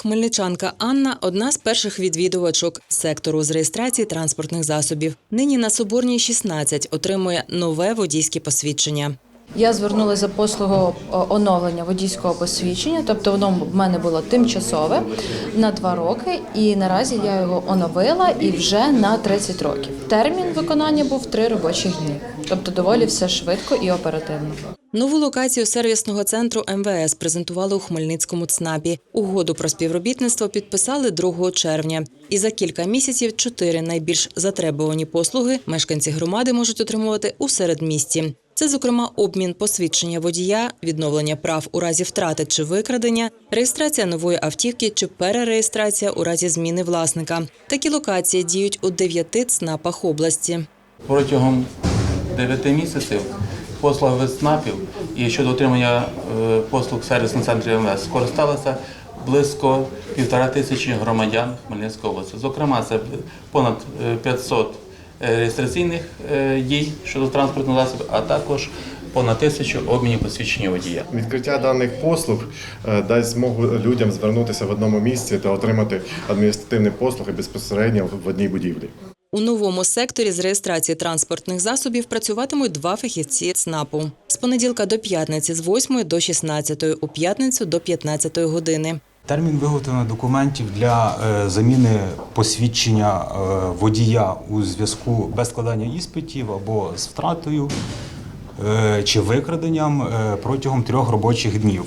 Хмельничанка Анна одна з перших відвідувачок сектору з реєстрації транспортних засобів. Нині на Соборній 16 отримує нове водійське посвідчення. Я звернулася за послугу оновлення водійського посвідчення, тобто воно в мене було тимчасове на два роки, і наразі я його оновила і вже на 30 років. Термін виконання був три робочі дні, тобто доволі все швидко і оперативно. Нову локацію сервісного центру МВС презентували у Хмельницькому ЦНАПі. Угоду про співробітництво підписали 2 червня. І за кілька місяців чотири найбільш затребувані послуги мешканці громади можуть отримувати у середмісті. Це, зокрема, обмін посвідчення водія, відновлення прав у разі втрати чи викрадення, реєстрація нової автівки чи перереєстрація у разі зміни власника. Такі локації діють у дев'яти ЦНАПах області. Протягом 9 місяців послуг ЦНАПів і щодо отримання е, послуг сервісного центру МВС скористалося близько півтора тисячі громадян Хмельницької області. Зокрема, це понад е, 500 реєстраційних е, дій щодо транспортного засобу, а також понад тисячу обмінів посвідчення водія. Відкриття даних послуг е, дасть змогу людям звернутися в одному місці та отримати адміністративні послуги безпосередньо в одній будівлі. У новому секторі з реєстрації транспортних засобів працюватимуть два фахівці ЦНАПу. З понеділка до п'ятниці з 8 до 16, у п'ятницю до 15 години. Термін виготовлення документів для е, заміни посвідчення е, водія у зв'язку без складання іспитів або з втратою е, чи викраденням протягом трьох робочих днів.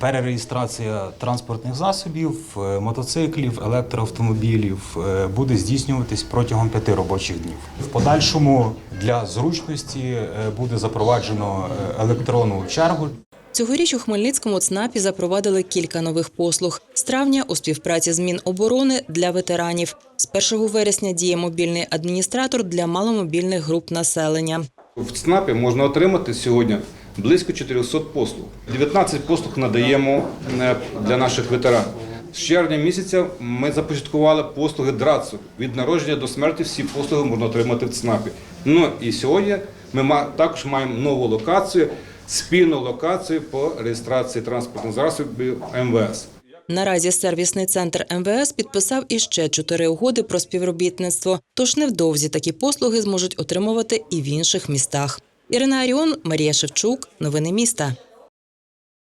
Перереєстрація транспортних засобів, мотоциклів, електроавтомобілів буде здійснюватись протягом п'яти робочих днів. В подальшому для зручності буде запроваджено електронну чергу Цьогоріч у Хмельницькому ЦНАПі запровадили кілька нових послуг. З травня у співпраці з Міноборони для ветеранів. З 1 вересня діє мобільний адміністратор для маломобільних груп населення. В ЦНАПі можна отримати сьогодні близько 400 послуг. 19 послуг надаємо е, для наших ветеранів. З червня місяця ми започаткували послуги ДРАЦу. Від народження до смерті всі послуги можна отримати в ЦНАПі. Ну і сьогодні ми також маємо нову локацію, спільну локацію по реєстрації транспортних засобів МВС. Наразі сервісний центр МВС підписав іще чотири угоди про співробітництво. Тож невдовзі такі послуги зможуть отримувати і в інших містах. Ірина Аріон, Марія Шевчук. Новини міста.